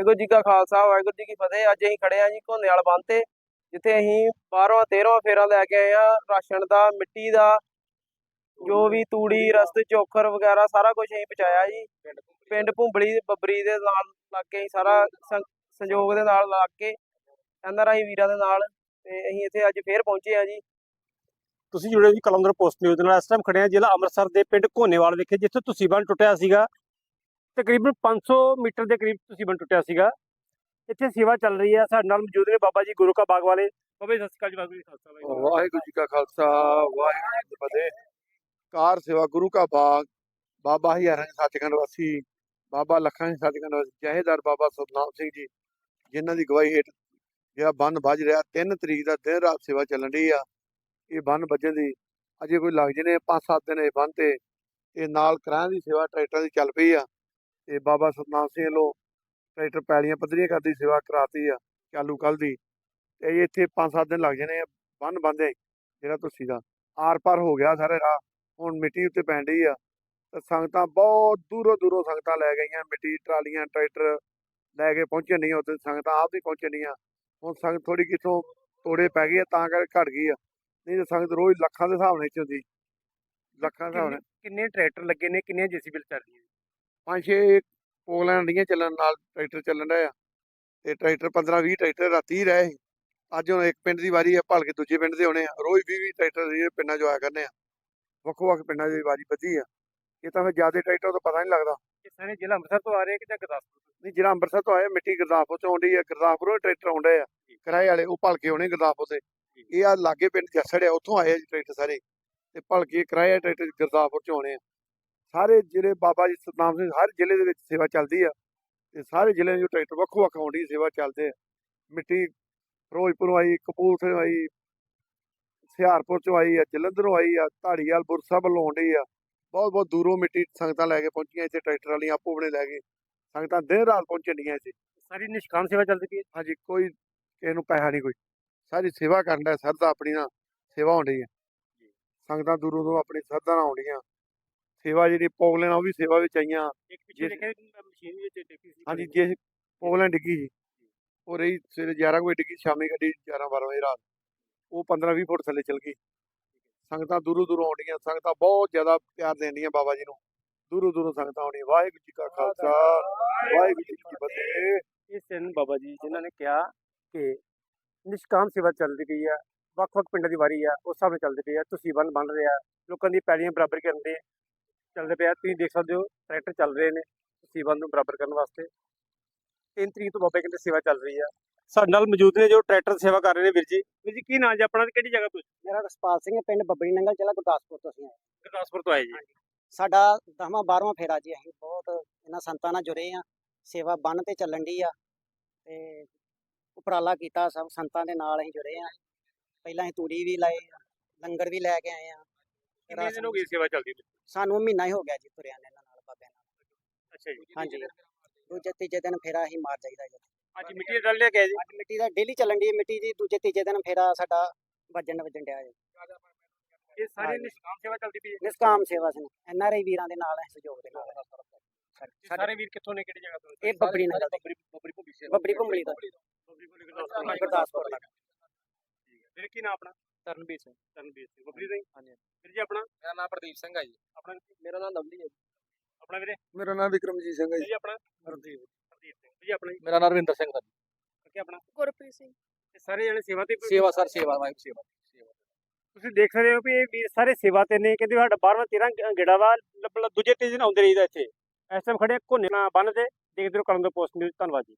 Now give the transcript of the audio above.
ਵਾਹਿਗੁਰੂ ਜੀ ਕਾ ਖਾਲਸਾ, ਵਾਹਿਗੁਰੂ ਜੀ ਕੀ ਫਤਿਹ। ਅੱਜ ਅਸੀਂ ਖੜੇ ਆ ਜੀ ਘੋਨੇ ਵਾਲ ਤੇ, ਜਿੱਥੇ ਅਸੀਂ 12ਵਾਂ 13ਵਾਂ ਫੇਰਾ ਲੈ ਕੇ ਆਏ ਆ ਰਾਸ਼ਨ ਦਾ, ਮਿੱਟੀ ਦਾ, ਜੋ ਵੀ ਤੂੜੀ, ਰਸਤ, ਚੋਖਰ ਵਗੈਰਾ, ਸਾਰਾ ਕੁਝ ਅਸੀਂ ਪਹੁੰਚਾਇਆ ਜੀ। ਪਿੰਡ ਭੁੰਬਲੀ, ਬੱਬਰੀ ਦੇ ਨਾਲ ਲੱਗ ਕੇ ਸਾਰਾ ਸੰਯੋਗ ਦੇ ਨਾਲ ਲੱਗ ਕੇ ਐਨਆਰਆਈ ਵੀਰਾਂ ਦੇ ਨਾਲ, ਤੇ ਅਸੀਂ ਇੱਥੇ ਅੱਜ ਫੇਰ ਪਹੁੰਚੇ ਆ ਜੀ। ਤੁਸੀਂ ਜੁੜੇ ਜੀ ਕਲੰਦਰ ਪੋਸਟ ਨਿਊਜ਼ ਨਾਲ। ਇਸ ਟਾਈਮ ਖੜੇ ਆ ਜ਼ਿਲ੍ਹਾ ਅੰਮ੍ਰਿਤਸਰ ਦੇ ਪਿੰਡ ਘੋਨੇਵਾਲ ਵਿਖੇ, ਜਿੱਥੇ ਤੁਸੀਂ ਬੰਨ ਟੁੱਟਿਆ ਸੀਗਾ। ਤਕਰੀਬਨ 500 ਮੀਟਰ ਦੇ ਕਰੀਬ ਤੁਸੀਂ ਬੰਨ ਟੁੱਟਿਆ ਸੀਗਾ। ਇੱਥੇ ਸੇਵਾ ਚੱਲ ਰਹੀ ਹੈ। ਸਾਡੇ ਨਾਲ ਮੌਜੂਦ ਨੇ ਬਾਬਾ ਜੀ ਗੁਰੂ ਕਾ ਬਾਗ ਵਾਲੇ। ਬਾਬਾ ਜੀ, ਸਤਿ ਸ਼੍ਰੀ ਅਕਾਲ ਜੀ, ਵਾਹਿਗੁਰੂ ਜੀ ਖਾਲਸਾ, ਵਾਹਿਗੁਰੂ ਜੀ ਕਾ ਖਾਲਸਾ, ਵਾਹਿਗੁਰੂ ਜੀ ਕੀ ਫਤਿਹ। ਕਾਰ ਸੇਵਾ ਗੁਰੂ ਕਾ ਬਾਗ, ਬਾਬਾ ਹਜ਼ਾਰਾਂ ਜੀ ਸੱਚਖੰਡ ਵਾਸੀ, ਬਾਬਾ ਲੱਖਾਂ ਜੀ ਸੱਚਖੰਡ ਵਾਸੀ ਜਹੇਦਾਰ ਬਾਬਾ ਸਤਨਾਮ ਸਿੰਘ ਜੀ, ਜਿਨ੍ਹਾਂ ਦੀ ਗਵਾਹੀ ਹੇਠ ਜਿਹੜਾ ਬੰਨ ਵੱਜ ਰਿਹਾ 3 ਤਰੀਕ ਦਾ ਦਿਨ ਰਾਤ ਸੇਵਾ ਚੱਲਣ ਰਹੀ ਆ। ਇਹ ਬੰਨ ਵੱਜਣ ਦੀ ਅਜੇ ਕੋਈ ਲੱਗ ਜਨੇ 5-7 ਦਿਨ ਇਹ ਬੰਨ ਤੇ ਇਹ ਨਾਲ ਕਰਾਂ ਦੀ ਸੇਵਾ ਟਰੈਕਟਰਾਂ ਦੀ ਚੱਲ ਪਈ ਆ। ਤੇ ਬਾਬਾ ਸਤਨਾਮ ਸਿੰਘ ਵੱਲੋਂ ਟਰੈਕਟਰ ਪੈਲੀਆਂ ਪੱਧਰੀਆਂ ਕਰਦੀ ਸੇਵਾ ਕਰਾਤੀ ਆ ਚਾਲੂ ਕੱਲ ਦੀ। ਤੇ ਇਹ ਇੱਥੇ 5-7 ਦਿਨ ਲੱਗ ਜਣੇ ਬੰਨ ਬੰਦੇ ਜਿਹੜਾ ਤੁਸੀਂ ਦਾ। ਆਰ ਪਾਰ ਹੋ ਗਿਆ ਸਾਰੇ ਰਾਹ ਹੁਣ ਮਿੱਟੀ ਉੱਤੇ ਪੈਣ ਡਈ ਆ। ਤੇ ਸੰਗਤਾਂ ਬਹੁਤ ਦੂਰੋਂ ਦੂਰੋਂ ਸੰਗਤਾਂ ਲੈ ਗਈਆਂ ਮਿੱਟੀ ਟਰਾਲੀਆਂ ਟਰੈਕਟਰ ਲੈ ਕੇ ਪਹੁੰਚੇ ਨਹੀਂ ਉੱਥੇ ਸੰਗਤਾਂ ਆਪ ਵੀ ਪਹੁੰਚੇ ਨਹੀਂ ਆ। ਹੁਣ ਸੰਗਤ ਥੋੜੀ ਕਿਥੋਂ ਤੋੜੇ ਪੈ ਗਈ ਆ ਤਾਂ ਕਰਕੇ ਘਟ ਗਈ ਆ। ਨਹੀਂ ਤਾਂ ਸੰਗਤ ਰੋਜ਼ ਲੱਖਾਂ ਦੇ ਹਿਸਾਬ ਨਾਲ ਇੱਥੇ ਹੁੰਦੀ। ਲੱਖਾਂ ਦੇ ਹਿਸਾਬ ਨਾਲ। ਕਿੰਨੇ ਟਰੈਕਟਰ ਲੱਗੇ ਨੇ ਕਿੰਨੀਆਂ ਜੀਸੀਬੀ ਚੱਲ ਰਹੀਆਂ ਪੰਜ ਛੇ ਪੋਲਾਂ ਡੀਆਂ ਚੱਲਣ ਨਾਲ ਟਰੈਕਟਰ ਚੱਲਣ ਆ। ਤੇ ਟਰੈਕਟਰ 15 20 ਟਰੈਕਟਰ ਰਾਤੀ ਰਹੇ। ਅੱਜ ਹੁਣ ਇੱਕ ਪਿੰਡ ਦੀ ਵਾਰੀ ਆ ਭਲ ਕੇ ਦੂਜੇ ਪਿੰਡ ਦੇ ਆਉਣੇ ਆ। ਰੋਜ਼ 20 20 ਟਰੈਕਟਰ ਜਿਹੜੇ ਪਿੰਡਾਂ 'ਚੋਂ ਆਇਆ ਕਰਨੇ ਆ। ਵੱਖੋ ਵੱਖ ਪਿੰਡਾਂ ਦੀ ਵਾਰੀ ਬੱਧੀ ਆ। ਇਹ ਤਾਂ ਫਿਰ ਜ਼ਿਆਦਾ ਟਰੈਕਟਰ ਤੋਂ ਪਤਾ ਨਹੀਂ ਲੱਗਦਾ। ਇਹ ਸਾਰੇ ਜ਼ਿਲ੍ਹਾ ਅੰਮ੍ਰਿਤਸਰ ਤੋਂ ਆ ਰਹੇ ਕਿ ਜਾਂ ਗੁਰਦਾਸਪੁਰ ਨਹੀਂ ਜਿਹੜਾ ਅੰਮ੍ਰਿਤਸਰ ਤੋਂ ਆਇਆ ਮਿੱਟੀ ਗੁਰਦਾਸਪੁਰ ਤੋਂ ਆਉਂਦੀ ਆ। ਗੁਰਦਾਸਪੁਰੋਂ ਟਰੈਕਟਰ ਆਉਂਦੇ ਆ। ਕਿਰਾਏ ਵਾਲੇ ਉਹ ਭਲ ਕੇ ਆਉਣੇ ਗੁਰਦਾਸਪੁਰ ਤੇ ਇਹ ਆ ਲਾਗੇ ਪਿੰਡ ਜੱਸੜ ਆ ਉੱਥੋਂ ਆਏ ਟਰੈਕਟਰ ਸਾਰੇ। ਤੇ ਭਲ ਕੇ ਕਿਰਾਏ ਟਰੈਕਟਰ ਗੁਰਦਾਸਪੁਰ ਚ ਆਉਣੇ ਆ। ਸਾਰੇ ਜਿਹੜੇ ਬਾਬਾ ਜੀ ਸਤਨਾਮ ਸਿੰਘ ਹਰ ਜ਼ਿਲ੍ਹੇ ਦੇ ਵਿੱਚ ਸੇਵਾ ਚੱਲਦੀ ਆ ਤੇ ਸਾਰੇ ਜ਼ਿਲ੍ਹਿਆਂ ਦੇ ਟਰੈਕਟਰ ਵੱਖੋ ਵੱਖ ਆਉਂਦੀ ਸੇਵਾ ਚੱਲਦੇ ਆ। ਮਿੱਟੀ ਫਿਰੋਜ਼ਪੁਰੋਂ ਆਈ ਕਪੂਰਥਲੇ ਆਈ ਹੁਸ਼ਿਆਰਪੁਰ ਚੋਂ ਆਈ ਆ ਜਲੰਧਰੋਂ ਆਈ ਆ ਧਾੜੀਵਾਲ ਬੁਰਸਾ ਵੱਲੋਂ ਆਉਂਦੀ ਆ। ਬਹੁਤ ਬਹੁਤ ਦੂਰੋਂ ਮਿੱਟੀ ਸੰਗਤਾਂ ਲੈ ਕੇ ਪਹੁੰਚੀਆਂ ਇੱਥੇ ਟਰੈਕਟਰ ਵਾਲੀਆਂ ਆਪੋ ਆਪਣੇ ਲੈ ਕੇ। ਸੰਗਤਾਂ ਦਿਨ ਰਾਤ ਪਹੁੰਚਣੀਆਂ ਇੱਥੇ। ਸਾਰੀ ਨਿਸ਼ਕਾਮ ਸੇਵਾ ਚੱਲਦੀ ਪਈ ਹੈ? ਹਾਂਜੀ ਕੋਈ ਕਿਸੇ ਨੂੰ ਪੈਸਾ ਨਹੀਂ ਕੋਈ। ਸਾਰੀ ਸੇਵਾ ਕਰਨ ਦਾ ਸਰਦਾ ਆਪਣੀ ਨਾਲ ਸੇਵਾ ਹੋਣੀ ਹੈ ਸੰਗਤਾਂ ਦੂਰੋਂ ਦੂਰੋਂ ਆਪਣੀ ਸਰਦਾ ਨਾਲ ਆਉਂਦੀਆਂ ਸੇਵਾ ਜਿਹੜੀ ਪੋਗਲੈਂਡ ਉਹ ਵੀ ਸੇਵਾ ਵਿੱਚ ਆਈਆਂ। ਇੱਕ ਪਿੱਛੇ ਜਿਸ- ਦੇਖਿਆ ਮਸ਼ੀਨ ਵਿੱਚ ਟੇਕੀ ਸੀ ਹਾਂਜੀ ਜੇ ਪੋਗਲੈਂਡ ਡਿੱਗੀ ਜੀ। ਉਹ ਰਹੀ ਸਵੇਰੇ 11 ਵਜੇ ਡਿੱਗੀ ਸ਼ਾਮੀ ਗੱਡੀ 11 12 ਵਜੇ ਰਾਤ। ਉਹ 15 20 ਫੁੱਟ ਥੱਲੇ ਚਲ ਗਈ। ਸੰਗਤਾਂ ਦੂਰੋਂ ਦੂਰੋਂ ਆਉਂਦੀਆਂ ਸੰਗਤਾਂ ਬਹੁਤ ਜ਼ਿਆਦਾ ਪਿਆਰ ਦੇਂਦੀਆਂ ਬਾਬਾ ਜੀ ਨੂੰ। ਦੂਰੋਂ ਦੂਰੋਂ ਸੰਗਤਾਂ ਆਉਂਦੀਆਂ ਵਾਹਿਗੁਰੂ ਜੀ ਕਾ ਖਾਲਸਾ ਵਾਹਿਗੁਰੂ ਜੀ ਕੀ ਫਤਿਹ। ਇਸ ਦਿਨ ਬਾਬਾ ਜੀ ਜਿਨ੍ਹਾਂ ਨੇ ਕਿਹਾ ਕਿ ਨਿਸ਼ਕਾਮ ਸੇਵਾ ਚੱਲਦੀ ਪਈ ਆ ਵੱਖ-ਵੱਖ ਪਿੰਡਾਂ ਦੀ ਵਾਰੀ ਆ ਉਸ ਹਿਸਾਬ ਨਾਲ ਚੱਲਦੀ ਪਈ ਆ। ਤੁਸੀਂ ਬੰਨ ਬਣ ਰਿਹਾ ਲੋਕਾਂ ਦੀ ਪੈਲੀਆਂ ਬਰਾਬਰ ਕਰਨ ਦੇ ਚੱਲਦੇ ਪਿਆ। ਤੁਸੀਂ ਦੇਖ ਸਕਦੇ ਹੋ ਟਰੈਕਟਰ ਚੱਲ ਰਹੇ ਨੇ ਬੰਨ ਨੂੰ ਬਰਾਬਰ ਕਰਨ ਵਾਸਤੇ। 3 ਤਰੀਕ ਤੋਂ ਬਾਬੇ ਕਹਿੰਦੇ ਸੇਵਾ ਚੱਲ ਰਹੀ ਆ। ਸਾਡੇ ਨਾਲ ਮੌਜੂਦ ਨੇ ਜੋ ਟਰੈਕਟਰ ਸੇਵਾ ਕਰ ਰਹੇ ਨੇ ਵੀਰ ਜੀ। ਵੀਰ ਜੀ ਕੀ ਨਾਂ ਜੀ ਆਪਣਾ ਤੇ ਕਿਹੜੀ ਜਗ੍ਹਾ ਤੋਂ? ਮੇਰਾ ਰਸਪਾਲ ਸਿੰਘ ਹੈ, ਪਿੰਡ ਬੱਬਰੀ ਨੰਗਲ ਜ਼ਿਲ੍ਹਾ ਗੁਰਦਾਸਪੁਰ ਤੋਂ ਅਸੀਂ ਆਏ ਗੁਰਦਾਸਪੁਰ ਤੋਂ ਆਏ ਜੀ। ਸਾਡਾ 10ਵਾਂ 12ਵਾਂ ਫੇਰਾ ਜੀ ਅਸੀਂ। ਬਹੁਤ ਇਹਨਾਂ ਸੰਤਾਂ ਨਾਲ ਜੁੜੇ ਆ ਸੇਵਾ ਬੰਨ ਤੇ ਚੱਲਣ ਦੀ ਆ ਤੇ ਉਪਰਾਲਾ ਕੀਤਾ ਸਭ ਸੰਤਾਂ ਦੇ ਨਾਲ ਅਸੀਂ ਜੁੜੇ ਆ ਪਹਿਲਾਂ ਅਸੀਂ ਤੂੜੀ ਵੀ ਲਾਏ ਲੰਗਰ ਵੀ ਲੈ ਕੇ ਆਏ ਆ ਕਿੰਨੇ ਦਿਨ ਹੋ ਗਏ ਸੇਵਾ ਚੱਲਦੀ ਨੂੰ? ਸਾਨੂੰ ਮਹੀਨਾ ਹੀ ਹੋ ਗਿਆ ਜੀ ਤੁਰਿਆਂ ਨੇ ਇਹਨਾਂ ਨਾਲ ਬਾਬਿਆਂ ਨਾਲ। ਅੱਛਾ ਜੀ। ਹਾਂਜੀ। ਦੂਜੇ ਤੀਜੇ ਦਿਨ ਫੇਰਾ ਅਸੀਂ ਮਾਰ ਜਾਈਦਾ ਜੀ। ਅੱਜ ਮਿੱਟੀ ਦਾ ਡਲ ਲਿਆ ਗਿਆ ਜੀ? ਅੱਜ ਮਿੱਟੀ ਦਾ ਡੇਲੀ ਚੱਲਣ ਦੀ ਮਿੱਟੀ ਦੀ ਦੂਜੇ ਤੀਜੇ ਦਿਨ ਫੇਰਾ ਸਾਡਾ ਵੱਜਣ ਵੱਜਣ ਡਿਆ ਜੀ। ਇਹ ਸਾਰੀ ਹਾਂਜੀ। ਨਿਸ਼ਕਾਮ ਸੇਵਾ ਚੱਲਦੀ ਪਈ ਹੈ? ਨਿਸਕਾਮ ਸੇਵਾ ਸਿੰਘ ਐਨ ਆਰ ਆਈ ਵੀਰਾਂ ਦੇ ਨਾਲ ਹੈ ਸਹਿਯੋਗ ਦੇ ਨਾਲ। ਇਹ ਸਾਡੇ ਸਾਰੇ ਵੀਰ ਕਿੱਥੋਂ ਨੇ ਕਿਹੜੀ ਜਗ੍ਹਾ ਤੋਂ? ਇਹ ਬੱਬਰੀ ਨੰਗਲ ਤੋਂ। ਬੱਬਰੀ ਬੱਬਰੀ ਭੁੰਬੀ ਸੇ ਬੱਬਰੀ ਭੁੰਬਲੀ ਤੋਂ। ਬੱਬਰੀ ਭੁੰਬਲੀ ਗੁਰਦਾਸਪੁਰ ਗੁਰਦਾਸਪੁਰ ਦਾ ਠੀਕ ਹੈ। ਵੀਰ ਕੀ ਨਾਮ ਆਪਣਾ? ਤਰਨਵੀਰ ਸਿੰਘ। ਤਨਵੀਰ ਸਿੰਘ। ਤੋਂ ਹੀ? ਹਾਂਜੀ। ਵੀਰ ਜੀ ਆਪਣਾ? ਮੇਰਾ ਨਾਮ ਪ੍ਰਦੀਪ ਸਿੰਘ ਹੈ ਜੀ। ਆਪਣਾ ਮੇਰਾ ਨਾਮ ਲਵਲੀ ਹੈ ਜੀ। ਆਪਣਾ ਵੀਰੇ? ਮੇਰਾ ਨਾਮ ਵਿਕਰਮਜੀਤ ਸਿੰਘ ਹੈ ਜੀ। ਆਪਣਾ? ਹਰਦੀਪ ਹਰਦੀਪ ਸਿੰਘ। ਜੀ ਆਪਣਾ ਜੀ ਮੇਰਾ ਨਾਮ ਰਵਿੰਦਰ ਸਿੰਘ ਹੈ ਕੀ ਆਪਣਾ? ਗੁਰਪ੍ਰੀਤ ਸਿੰਘ। ਇਹ ਸਾਰੇ ਜਣੇ ਸੇਵਾ ਤੇ ਸੇਵਾ ਸਰ ਸੇਵਾ ਵਾਹਿਗੁਰੂ ਸੇਵਾ। ਸੇਵਾ ਤੁਸੀਂ ਦੇਖ ਸਕਦੇ ਹੋ ਵੀ ਇਹ ਵੀਰ ਸਾਰੇ ਸੇਵਾ ਤੇ ਨੇ। ਕਹਿੰਦੇ ਸਾਡਾ 12ਵਾਂ 13 ਗੇੜਾ ਵਾ। ਦੂਜੇ ਤੀਜੇ ਦਿਨ ਆਉਂਦੇ ਰਹੀਦਾ ਇੱਥੇ। ਇਸ ਟਾਈਮ ਖੜੇ ਘੋਨੇ ਨਾਲ ਬੰਨ ਤੇ ਦੇਖਦੇ ਰਹੋ ਕਲਮ ਦਾ ਪੋਸਟ ਨਿਊਜ਼ ਧੰਨਵਾਦ ਜੀ।